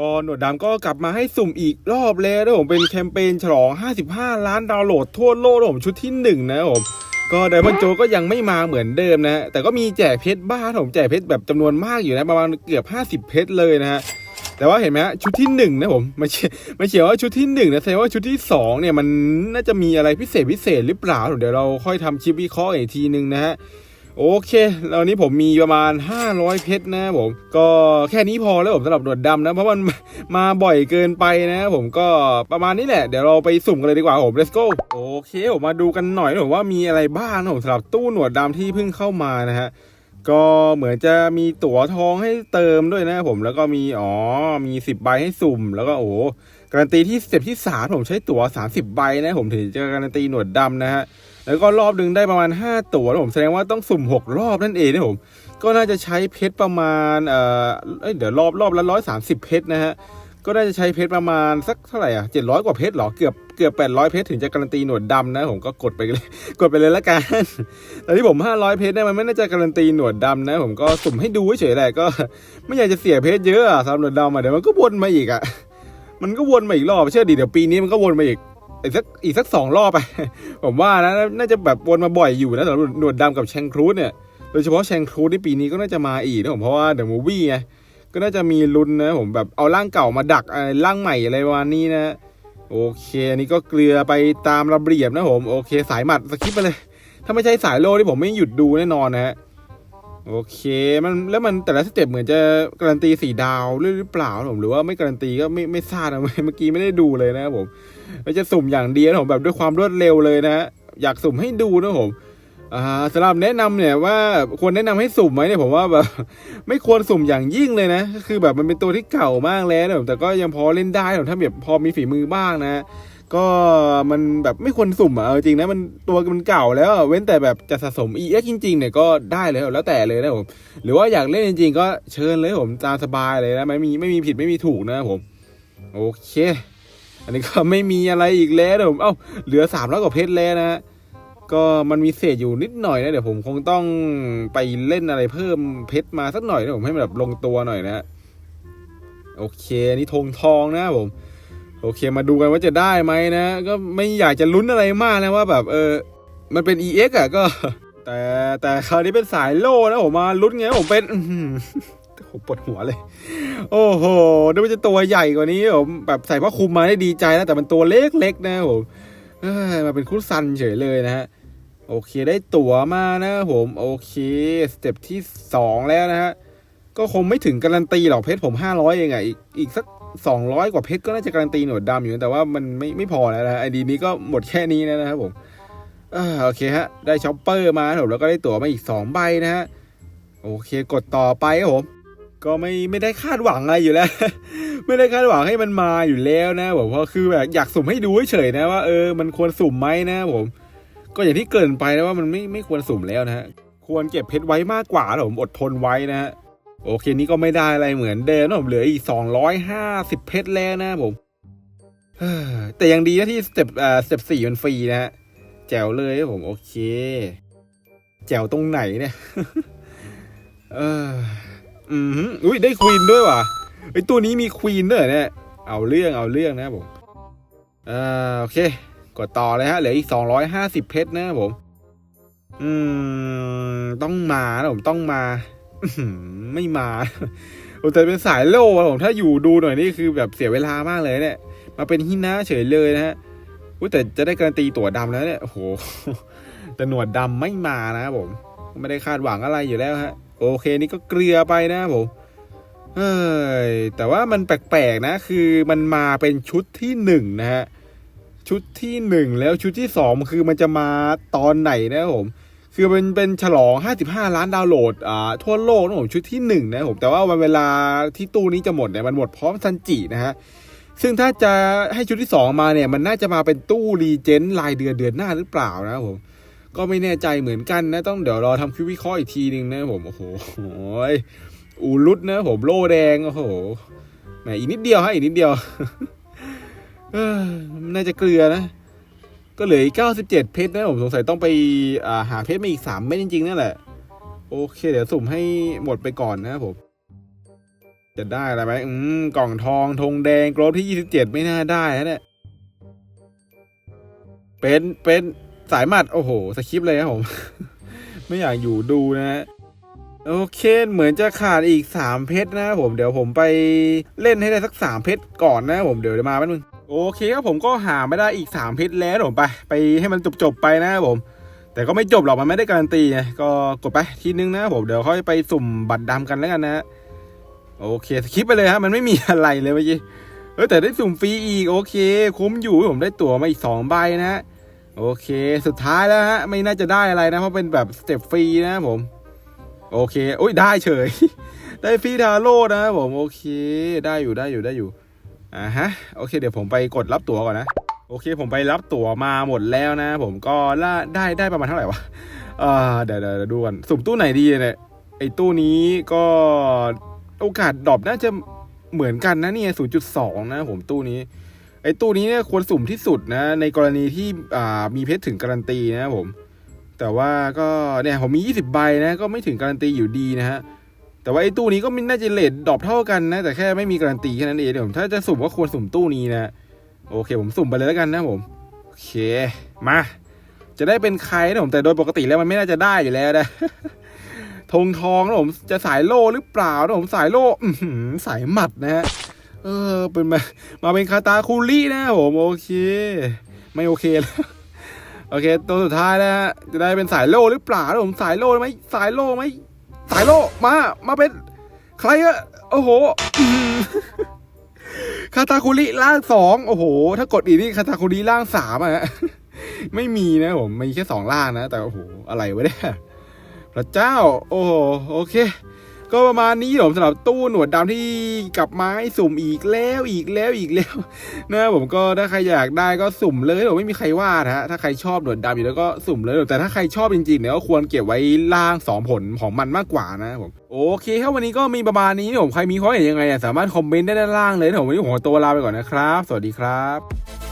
ก็หนวดดำก็กลับมาให้สุ่มอีกรอบแล้วนะผมเป็นแคมเปญฉลอง 55 ล้านดาวน์โหลดทั่วโลกนะผมชุดที่หนึ่งนะผมก็ไดมอนโจก็ยังไม่มาเหมือนเดิมนะ แต่ก็มีแจกเพชรบ้าผมแจกเพชรแบบจำนวนมากอยู่นะ ประมาณเกือบ 50 เพชรเลยนะฮะแต่ว่าเห็นไหมชุดที่หนึ่งนะผมมันเมันเขียนว่าชุดที่หนึ่งนะแสดงว่าชุดที่สองเนี่ยมันน่าจะมีอะไรพิเศษพิเศษหรือเปล่าเดี๋ยวเราค่อยทำคลิปวิเคราะห์อีกทีนึงนะฮะ โอเคแล้วนี้ผมมีประมาณ 500 เพชรนะผม ก็แค่นี้พอแล้วผมสำหรับหนวดดำนะ เพราะมันมาบ่อยเกินไปนะผมก็ประมาณนี้แหละ เดี๋ยวเราไปสุ่มกันเลยดีกว่าผม let's go โอเคผมมาดูกันหน่อยนะผมว่ามีอะไรบ้างนะผมสำหรับตู้หนวดดำที่เพิ่งเข้ามานะฮะก็เหมือนจะมีตั๋วทองให้เติมด้วยนะผมแล้วก็มีอ๋อมี 10 ใบให้สุ่ม แล้วก็โอ้การันตีที่สเต็ปที่สามผมใช้ตั๋ว30 ใบนะผมถึงจะการันตีหนวดดำนะฮะ แล้วก็รอบหนึ่งได้ประมาณ 5 ตัวนะผมแสดงว่าต้องสุ่ม 6 รอบนั่นเองนะผมก็น่าจะใช้เพชรประมาณเอ่อเดี๋ยวรอบรอบละร้อยสามสิบเพชรนะฮะก็น่าจะใช้เพชรประมาณสักเท่าไหร่อะเจ็ดร้อยกว่าเพชรเหรอเกือบเกือบแปดร้อยเพชรถึงจะการันตีหนวดดำนะผมก็กดไปเลยกดไปเลยละกันแต่ที่ผมห้าร้อยเพชรเนี่ยมันไม่น่าจะการันตีหนวดดำนะ ผมก็สุ่มให้ดูเฉยๆแหละก็ไม่อยากจะเสียเพชรเยอะสำหรับหนวดดำอะเดี๋ยวมันก็วนมาอีกอะมันก็วนมาอีกรอบเชื่อดิเดี๋ยวปีนี้มันก็วนมาอีก อีกสักอีกสักสองรอบไป ผมว่านะน่าจะแบบวนมาบ่อยอยู่นะสำหรับหนวดดำกับแชงครูดเนี่ยโดยเฉพาะแชงครูดในปีนี้ก็น่าจะมาอีกนะผมเพราะว่าเดอะมูวี่ไงก็น่าจะมีลุ้นนะผมแบบเอาร่างเก่ามาดักอะไรร่างใหม่อะไรประมาณนี้นะโอเค อันนี้ก็เกลือไปตามระเบียบนะผม โอเค สายหมัดสคิปไปเลย ถ้าไม่ใช่สายโลที่ผมไม่หยุดดูแน่นอนนะฮะ โอเค มันแล้วมันแต่ละสเต็ปเหมือนจะการันตีสี่ดาวหรือเปล่าผมหรือว่าไม่การันตีก็ไม่ไม่ทราบนะเมื่อกี้ไม่ได้ดูเลยนะครับผมมันจะสุ่มอย่างเดียวนะผมแบบด้วยความรวดเร็วเลยนะอยากสุ่มให้ดูนะผมอ่าสำหรับแนะนำเนี่ยว่าควรแนะนำให้สุ่มไหมเนี่ยผมว่าแบบไม่ควรสุ่มอย่างยิ่งเลยนะ คือแบบมันเป็นตัวที่เก่ามากแล้วนะแต่ก็ยังพอเล่นได้นะถ้าแบบพอมีฝีมือบ้างนะ ก็มันแบบไม่ควรสุ่มอะเอาจริงนะมันตัวมันเก่าแล้วเว้นแต่แบบจะสะสม EX จริงๆเนี่ยก็ได้เลยแล้วแต่เลยนะผมหรือว่าอยากเล่นจริง ๆ ก็เชิญเลยผมตามสบายเลยนะไม่มีไม่มีผิดไม่มีถูกนะผม โอเค อันนี้ก็ไม่มีอะไรอีกแล้วนะผมเอ้าเหลือสามร้อยกว่าเพชรแล้วนะก็มันมีเศษอยู่นิดหน่อยนะเดี๋ยวผมคงต้องไปเล่นอะไรเพิ่มเพชรมาสักหน่อยนะผมให้มันแบบลงตัวหน่อยนะโอเคนนี่ธงทองนะผม โอเคมาดูกันว่าจะได้ไหมนะ ก็ไม่อยากจะลุ้นอะไรมากนะว่าแบบเออมันเป็น EX อะก็ แต่แต่คราวนี้เป็นสายโล่นะผมมาลุ้นไงผมเป็นผมปวดหัวเลย โอ้โหนึกว่าจะตัวใหญ่กว่านี้ผมแบบใส่ผ้าคลุมมาได้ดีใจนะแต่มันตัวเล็กๆนะผมมาเป็นคุดซันเฉยเลยนะฮะโอเคได้ตั๋วมานะผมโอเคสเต็ปที่สองแล้วนะฮะก็คงไม่ถึงการันตีหรอกเพชรผมห้าร้อยเองอะอีกอีกสัก สองร้อยกว่าเพชรก็น่าจะการันตีหนวดดำอยู่แต่ว่ามันไม่ไม่พอแล้วนะไอดีนี้ก็หมดแค่นี้แล้วนะครับผมอโอเคฮะ ได้ช็อปเปอร์มาครับผมแล้วก็ได้ตั๋วมาอีกสองใบนะฮะ โอเคกดต่อไปครับผม ก็ไม่ไม่ได้คาดหวังอะไรอยู่แล้ว ไม่ได้คาดหวังให้มันมาอยู่แล้วนะผมเพราะคือแบบอยากสุ่มให้ดูเฉยนะว่าเออมันควรสุ่มไหมนะผม ก็อย่างที่เกินไปนะว่ามันไม่ไม่ควรสุ่มแล้วนะฮะ ควรเก็บเพชรไว้มากกว่าผมอดทนไว้นะฮะ โอเคนี่ก็ไม่ได้อะไรเหมือนเดิมนะผมเหลืออีกสองร้อยห้าสิบเพชรแล้วนะผมแต่ยังดีนะที่สเต็ปอ่าสเต็ปสี่มันฟรีนะฮะแจ๋วเลยผมโอเค แจ๋วตรงไหนเนี่ย เออ อืมอุ้ยได้ควีนด้วยว่ะไอตัวนี้มีควีนด้วยเหรอเนี่ยเอาเรื่องเอาเรื่องนะผมอ่าโอเคกดต่อเลยฮะเหลืออีกสองร้อยห้าสิบเพชรนะผม อืม ต้องมานะผมต้องมา ไม่มาโอแต่เป็นสายโล่อะผมถ้าอยู่ดูหน่อยนี่คือแบบเสียเวลามากเลยเนี่ย มาเป็นฮินาเฉยเลยนะฮะอุ้แต่จะได้การันตีตั๋วดำแล้วเนี่ยโอ้โหแต่หนวดดำไม่มานะผม ไม่ได้คาดหวังอะไรอยู่แล้วฮะ โอเคนี่ก็เกลือไปนะผมเฮ้ยแต่ว่ามันแปลกๆนะ คือมันมาเป็นชุดที่หนึ่งนะฮะชุดที่หนึ่งแล้วชุดที่สองคือมันจะมาตอนไหนนะผม คือเป็นเป็นฉลอง 55 ล้านดาวน์โหลดอ่าทั่วโลกนะผมชุดที่หนึ่งนะครับผมแต่ว่าวันเวลาที่ตู้นี้จะหมดเนี่ยมันหมดพร้อมซันจินะฮะซึ่งถ้าจะให้ชุดที่สองมาเนี่ยมันน่าจะมาเป็นตู้รีเจนรายเดือนเดือนหน้าหรือเปล่านะครับผมก็ไม่แน่ใจเหมือนกันนะต้องเดี๋ยวรอทำคลิปวิเคราะห์อีกทีหนึ่งนะครับผมโอ้โหอูรุดนะผมโล่แดงโอ้โหแหมอีกนิดเดียวฮะอีกนิดเดียวเออน่าจะเกลือนะ ก็เหลืออีก 97 เพชรนะผมสงสัยต้องไปาหาเพชรมาอีก 3 เม็ดจริงๆนั่นแหละ โอเค เดี๋ยวสุ่มให้หมดไปก่อนนะครับผม จะได้อะไรไหมอืม กล่องทองธงแดงโกรธที่ยี่สิบเจ็ดไม่น่าได้นะเนี่ย เป็น เป็นสายหมัด โอ้โห สคริปเลยครับผม ไม่อยากอยู่ดูนะฮะโอเค เหมือนจะขาดอีกสามเพชรนะผม เดี๋ยวผมไปเล่นให้ได้สักสามเพชรก่อนนะผม เดี๋ยวเดี๋ยวมาแป๊บนึง โอเคครับผมก็หาไม่ได้อีกสามเพชรแล้วผมไป ไปให้มันจบๆไปนะครับผม แต่ก็ไม่จบหรอกมันไม่ได้การันตีไงก็กดไปทีนึงนะผมเดี๋ยวค่อยไปสุ่มบัตรดำกันแล้วกันนะโอเคสคริปไปเลยฮะมันไม่มีอะไรเลยเมื่อกี้เออแต่ได้สุ่มฟรีอีกโอเค คุ้มอยู่ผมได้ตั๋วมาอีกสองใบนะฮะโอเค สุดท้ายแล้วฮะไม่น่าจะได้อะไรนะเพราะเป็นแบบสเต็ปฟรีนะผม โอเคโอ้ยได้เฉย ได้ฟรีทาโร่นะผมโอเค ได้อยู่ได้อยู่ได้อยู่ อ่าฮะโอเค เดี๋ยวผมไปกดรับตั๋วก่อนนะโอเค ผมไปรับตั๋วมาหมดแล้วนะ ผมก็ล่าได้ได้ประมาณเท่าไหร่วะเดี๋ยวเดี๋ยวเดี๋ยวดูก่อนสุ่มตู้ไหนดีเนี่ยไอ้ตู้นี้ก็โอกาสดรอปน่าจะเหมือนกันนะเนี่ย0.2 นะผมตู้นี้ไอ้ตู้นี้เนี่ยควรสุ่มที่สุดนะ ในกรณีที่อ่ามีเพชรถึงการันตีนะผม แต่ว่าก็เนี่ยผมมี 20 ใบนะ ก็ไม่ถึงการันตีอยู่ดีนะฮะ แต่ว่าไอ้ตู้นี้ก็ไม่น่าจะเลทดรอปเท่ากันนะ แต่แค่ไม่มีการันตีแค่นั้นเองเดี๋ยวผมถ้าจะสุ่มก็ควรสุ่มตู้นี้นะ โอเค ผมสุ่มไปเลยแล้วกันนะผม โอเค มา จะได้เป็นใครนะผม แต่โดยปกติแล้วมันไม่น่าจะได้อยู่แล้วนะธงทองนะผมจะสายโล่หรือเปล่านะผมสายโล่สายหมัดนะฮะเออ เป็นมา มาเป็นคาตาคูลี่นะผมโอเค ไม่โอเคแล้วโอเคตัวสุดท้ายนะฮะจะได้เป็นสายโล่หรือเปล่านะผมสายโล่ไหมสายโล่ไหม สายโลมา มาเป็น ใครอะโอ้โหคาตาคุริล่างสองโอ้โห ถ้ากดอีกนี่คาตาคุริล่างสามอะฮะไม่มีนะผมมีแค่สองล่างนะ แต่โอ้โห อะไรวะเนี่ยพระเจ้า โอ้โห โอเค ก็ประมาณนี้ผมสำหรับตู้หนวดดำที่กลับมาให้สุ่มอีกแล้วอีกแล้วอีกแล้วนะผมก็ถ้าใครอยากได้ก็สุ่มเลยผมไม่มีใครว่านะฮะถ้าใครชอบหนวดดำอยู่แล้วก็สุ่มเลย แต่ถ้าใครชอบจริงๆเนี่ยก็ควรเก็บไว้ล่างสองผลของมันมากกว่านะผมโอเคครับวันนี้ก็มีประมาณนี้นะผมใครมีข้อเห็นยังไงสามารถคอมเมนต์ได้ด้านล่างเลยผมวันนี้ผมขอตัวลาไปก่อนนะครับ สวัสดีครับ